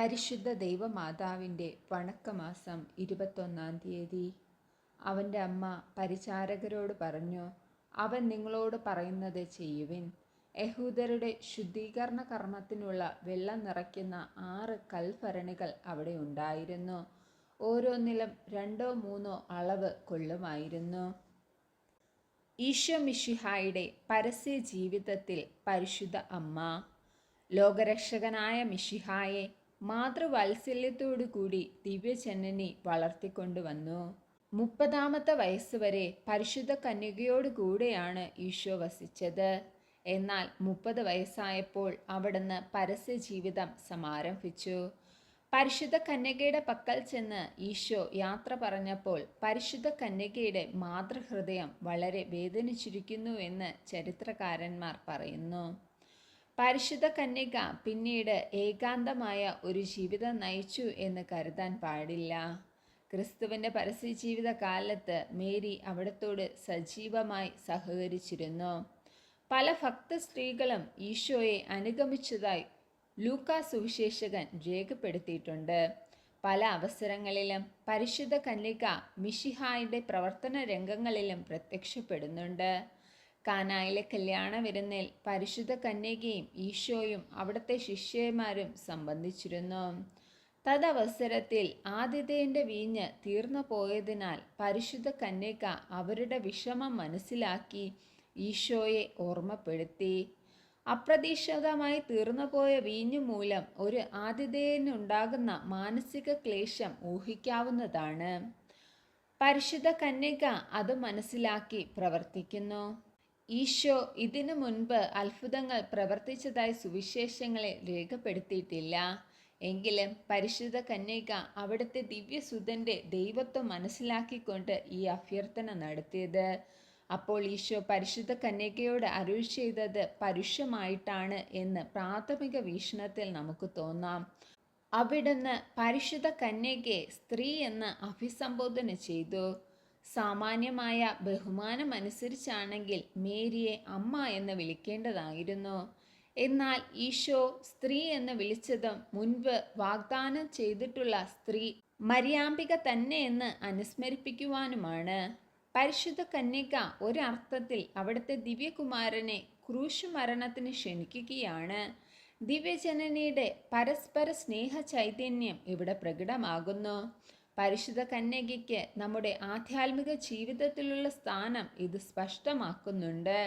പരിശുദ്ധ ദൈവമാതാവിന്റെ വണക്കമാസം ഇരുപത്തൊന്നാം തീയതി. അവന്റെ അമ്മ പരിചാരകരോട് പറഞ്ഞു അവൻ നിങ്ങളോട് പറയുന്നത് ചെയ്യുവിൻ. യഹൂദരുടെ ശുദ്ധീകരണ കർമ്മത്തിനുള്ള വെള്ളം നിറയ്ക്കുന്ന ആറ് കൽഭരണികൾ അവിടെ ഉണ്ടായിരുന്നു. ഓരോന്നിലും രണ്ടോ മൂന്നോ അളവ് കൊള്ളുമായിരുന്നു. ഈശോ മിശിഹായുടെ പരസ്യ ജീവിതത്തിൽ പരിശുദ്ധ അമ്മ ലോകരക്ഷകനായ മിശിഹായെ മാതൃവാത്സല്യത്തോടു കൂടി ദിവ്യജനനി വളർത്തിക്കൊണ്ടുവന്നു മുപ്പതാമത്തെ വയസ്സ് വരെ പരിശുദ്ധ കന്യകയോട് കൂടെയാണ് ഈശോ വസിച്ചത്. എന്നാൽ മുപ്പത് വയസ്സായപ്പോൾ അവിടുന്ന് പരസ്യ ജീവിതം സമാരംഭിച്ചു. പരിശുദ്ധ കന്യകയുടെ പക്കൽ ചെന്ന് ഈശോ യാത്ര പറഞ്ഞപ്പോൾ പരിശുദ്ധ കന്യകയുടെ മാതൃഹൃദയം വളരെ വേദനിച്ചിരിക്കുന്നു എന്ന് ചരിത്രകാരന്മാർ പറയുന്നു. പരിശുദ്ധ കന്യക പിന്നീട് ഏകാന്തമായ ഒരു ജീവിതം നയിച്ചു എന്ന് കരുതാൻ പാടില്ല. ക്രിസ്തുവിന്റെ പരസ്യ ജീവിത കാലത്ത് മേരി അവിടത്തോട് സജീവമായി സഹകരിച്ചിരുന്നു. പല ഭക്ത സ്ത്രീകളും ഈശോയെ അനുഗമിച്ചതായി ലൂക്കാ സുവിശേഷകൻ രേഖപ്പെടുത്തിയിട്ടുണ്ട്. പല അവസരങ്ങളിലും പരിശുദ്ധ കന്യക മിഷിഹായുടെ പ്രവർത്തന രംഗങ്ങളിലും പ്രത്യക്ഷപ്പെടുന്നുണ്ട്. കാനായിലെ കല്യാണ വിരുന്നിൽ പരിശുദ്ധ കന്യകയും ഈശോയും അവിടുത്തെ ശിഷ്യന്മാരും സംബന്ധിച്ചിരുന്നു. തദവസരത്തിൽ ആതിഥേയന്റെ വീഞ്ഞ് തീർന്നു പോയതിനാൽ പരിശുദ്ധ കന്യക അവരുടെ വിഷമം മനസ്സിലാക്കി ഈശോയെ ഓർമ്മപ്പെടുത്തി. അപ്രതീക്ഷിതമായി തീർന്നുപോയ വീഞ്ഞു മൂലം ഒരു ആതിഥേയനുണ്ടാകുന്ന മാനസിക ക്ലേശം ഊഹിക്കാവുന്നതാണ്. പരിശുദ്ധ കന്യക അത് മനസ്സിലാക്കി പ്രവർത്തിക്കുന്നു. ഈശോ ഇതിനു മുൻപ് അത്ഭുതങ്ങൾ പ്രവർത്തിച്ചതായി സുവിശേഷങ്ങളെ രേഖപ്പെടുത്തിയിട്ടില്ല. എങ്കിലും പരിശുദ്ധ കന്യക അവിടുത്തെ ദിവ്യസുതന്റെ ദൈവത്വം മനസ്സിലാക്കിക്കൊണ്ട് ഈ അഭ്യർത്ഥന നടത്തിയത്. അപ്പോൾ ഈശോ പരിശുദ്ധ കന്യകയോട് അരുൾ ചെയ്തത് പരുഷമായിട്ടാണ് എന്ന് പ്രാഥമിക വീക്ഷണത്തിൽ നമുക്ക് തോന്നാം. അവിടുന്ന് പരിശുദ്ധ കന്യകയെ സ്ത്രീ എന്ന് അഭിസംബോധന ചെയ്തു. സാമാന്യമായ ബഹുമാനം അനുസരിച്ചാണെങ്കിൽ മേരിയെ അമ്മ എന്ന് വിളിക്കേണ്ടതായിരുന്നു. എന്നാൽ ഈശോ സ്ത്രീ എന്ന് വിളിച്ചതും മുൻപ് വാഗ്ദാനം ചെയ്തിട്ടുള്ള സ്ത്രീ മര്യാമ്പിക തന്നെ എന്ന് അനുസ്മരിപ്പിക്കുവാനുമാണ്. പരിശുദ്ധ കന്യക ഒരർത്ഥത്തിൽ അവിടുത്തെ ദിവ്യകുമാരനെ ക്രൂശ് മരണത്തിന് ക്ഷണിക്കുകയാണ്. ദിവ്യജനനിയുടെ പരസ്പര സ്നേഹ ചൈതന്യം ഇവിടെ പ്രകടമാകുന്നു. പരിശുദ്ധ കന്യകയ്ക്ക് നമ്മുടെ ആധ്യാത്മിക ജീവിതത്തിലുള്ള സ്ഥാനം ഇത് സ്പഷ്ടമാക്കുന്നുണ്ട്.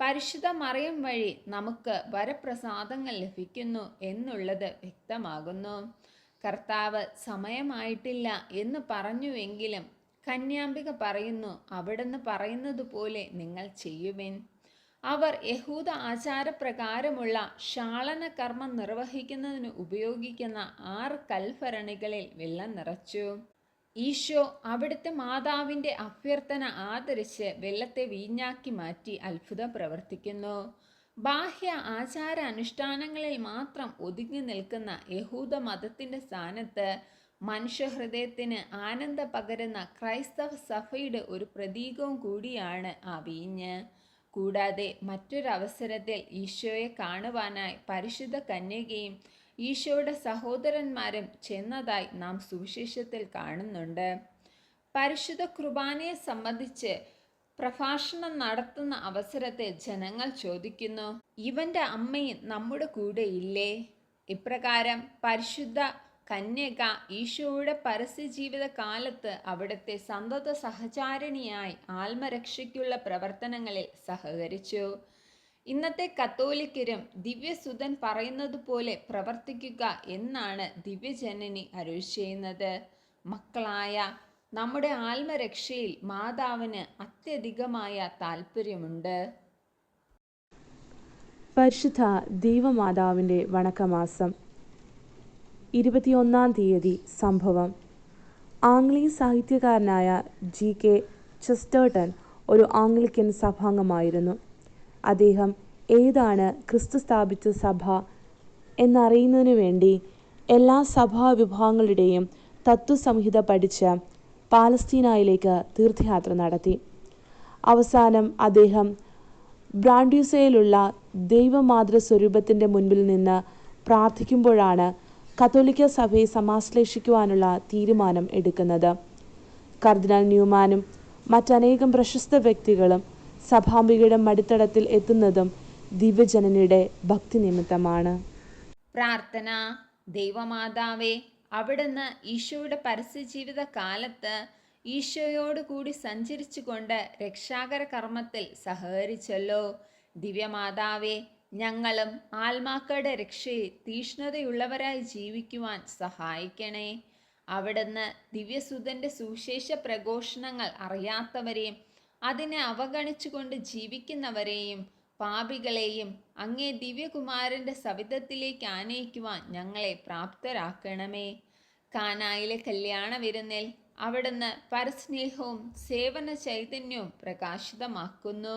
പരിശുദ്ധ മറിയം വഴി നമുക്ക് വരപ്രസാദങ്ങൾ ലഭിക്കുന്നു എന്നുള്ളത് വ്യക്തമാകുന്നു. കർത്താവ് സമയമായിട്ടില്ല എന്ന് പറഞ്ഞുവെങ്കിലും കന്യാംബിക പറയുന്നു അവിടുന്ന് പറയുന്നത് പോലെ നിങ്ങൾ ചെയ്യുവിൻ. അവർ യഹൂദ ആചാരപ്രകാരമുള്ള ശാളന കർമ്മം നിർവഹിക്കുന്നതിന് ഉപയോഗിക്കുന്ന ആറ് കൽഭരണികളിൽ വെള്ളം നിറച്ചു. ഈശോ അവിടുത്തെ മാതാവിന്റെ അഭ്യർത്ഥന ആദരിച്ച് വെള്ളത്തെ വീഞ്ഞാക്കി മാറ്റി അത്ഭുതം പ്രവർത്തിക്കുന്നു. ബാഹ്യ ആചാര അനുഷ്ഠാനങ്ങളിൽ മാത്രം ഒതുങ്ങി നിൽക്കുന്ന യഹൂദ മതത്തിന്റെ സ്ഥാനത്ത് മനുഷ്യഹൃദയത്തിന് ആനന്ദ പകരുന്ന ക്രൈസ്തവ സഭയുടെ ഒരു പ്രതീകവും കൂടിയാണ് ആ വീഞ്ഞ്. കൂടാതെ മറ്റൊരവസരത്തിൽ ഈശോയെ കാണുവാനായി പരിശുദ്ധ കന്യകയും ഈശോയുടെ സഹോദരന്മാരും ചെന്നതായി നാം സുവിശേഷത്തിൽ കാണുന്നുണ്ട്. പരിശുദ്ധ കുർബാനയെ സംബന്ധിച്ച് പ്രഭാഷണം നടത്തുന്ന അവസരത്തെ ജനങ്ങൾ ചോദിക്കുന്നു ഇവന്റെ അമ്മയും നമ്മുടെ കൂടെ ഇല്ലേ? ഇപ്രകാരം പരിശുദ്ധ കന്യക ഈശോയുടെ പരസ്യ ജീവിത കാലത്ത് അവിടുത്തെ സന്തത സഹചാരിണിയായി ആത്മരക്ഷയ്ക്കുള്ള പ്രവർത്തനങ്ങളിൽ സഹകരിച്ചു. ഇന്നത്തെ കത്തോലിക്കരും ദിവ്യസുതൻ പറയുന്നത് പോലെ പ്രവർത്തിക്കുക എന്നാണ് ദിവ്യജനനി അരുൾ ചെയ്യുന്നത്. മക്കളായ നമ്മുടെ ആത്മരക്ഷയിൽ മാതാവിന് അത്യധികമായ താല്പര്യമുണ്ട് പരിശുദ്ധ ദൈവമാതാവിന്റെ വണക്കമാസം ഇരുപത്തിയൊന്നാം തീയതി സംഭവം. ആംഗ്ലീ സാഹിത്യകാരനായ ജി കെ ചെസ്റ്റേർട്ടൺ ഒരു ആംഗ്ലിക്കൻ സഭാംഗമായിരുന്നു. അദ്ദേഹം ഏതാണ് ക്രിസ്തു സ്ഥാപിച്ച സഭ എന്നറിയുന്നതിനു വേണ്ടി എല്ലാ സഭാ വിഭാഗങ്ങളുടെയും തത്വസംഹിത പഠിച്ച് പാലസ്തീനയിലേക്ക് തീർത്ഥയാത്ര നടത്തി. അവസാനം അദ്ദേഹം ബ്രാൻഡ്യൂസയിലുള്ള ദൈവമാതൃ സ്വരൂപത്തിന്റെ മുൻപിൽ നിന്ന് പ്രാർത്ഥിക്കുമ്പോഴാണ് കത്തോലിക്ക സഭയെ സമാശ്ലേഷിക്കുവാനുള്ള തീരുമാനം എടുക്കുന്നത്. കർദിനാൾ ന്യൂമാനും മറ്റനേകം പ്രശസ്ത വ്യക്തികളും സഭാംബികയുടെ മടിത്തടത്തിൽ എത്തുന്നതും ദിവ്യജനനിയുടെ ഭക്തി നിമിത്തമാണ് പ്രാർത്ഥന. ദൈവമാതാവേ അവിടുന്ന് ഈശോയുടെ പരസ്യജീവിത കാലത്ത് ഈശോയോടുകൂടി സഞ്ചരിച്ചുകൊണ്ട് രക്ഷാകര കർമ്മത്തിൽ സഹകരിച്ചല്ലോ. ദിവ്യമാതാവേ ഞങ്ങളും ആത്മാക്കളുടെ രക്ഷയിൽ തീഷ്ണതയുള്ളവരായി ജീവിക്കുവാൻ സഹായിക്കണേ. അവിടുന്ന് ദിവ്യസുതന്റെ സുവിശേഷ പ്രഘോഷണങ്ങൾ അറിയാത്തവരെയും അതിനെ അവഗണിച്ചുകൊണ്ട് ജീവിക്കുന്നവരെയും പാപികളെയും അങ്ങേ ദിവ്യകുമാരന്റെ സവിധത്തിലേക്ക് ആനയിക്കുവാൻ ഞങ്ങളെ പ്രാപ്തരാക്കണമേ. കാനായിലെ കല്യാണ വിരുന്നിൽ അവിടുന്ന് പരസ്നേഹവും സേവന ചൈതന്യവും പ്രകാശിതമാക്കുന്നു.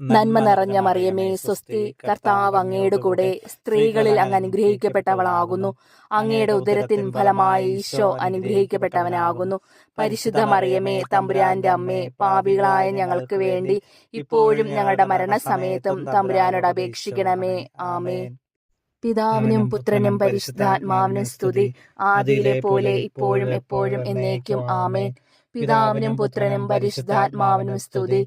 നന്മ നിറഞ്ഞ മറിയമേ സ്വസ്തി കർത്താവ് അങ്ങയുടെ കൂടെ സ്ത്രീകളിൽ അങ്ങ് അനുഗ്രഹിക്കപ്പെട്ടവളാകുന്നു. അങ്ങയുടെ ഉദരത്തിൻ ഫലമായി ഈശോ അനുഗ്രഹിക്കപ്പെട്ടവനാകുന്നു. പരിശുദ്ധ മറിയമേ തമ്പുരാന്റെ അമ്മേ പാപികളായ ഞങ്ങൾക്ക് വേണ്ടി ഇപ്പോഴും ഞങ്ങളുടെ മരണസമയത്തും തമ്പുരാനോട് അപേക്ഷിക്കണമേ. ആമേ പിതാവിനും പുത്രനും പരിശുദ്ധാത്മാവിനും സ്തുതി. ആദിയിലെ പോലെ ഇപ്പോഴും എപ്പോഴും എന്നേക്കും ആമേൻ. പിതാവിനും പുത്രനും പരിശുദ്ധാത്മാവിനും സ്തുതി.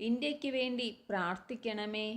ഇന്ത്യയ്ക്ക് വേണ്ടി പ്രാർത്ഥിക്കണമേ.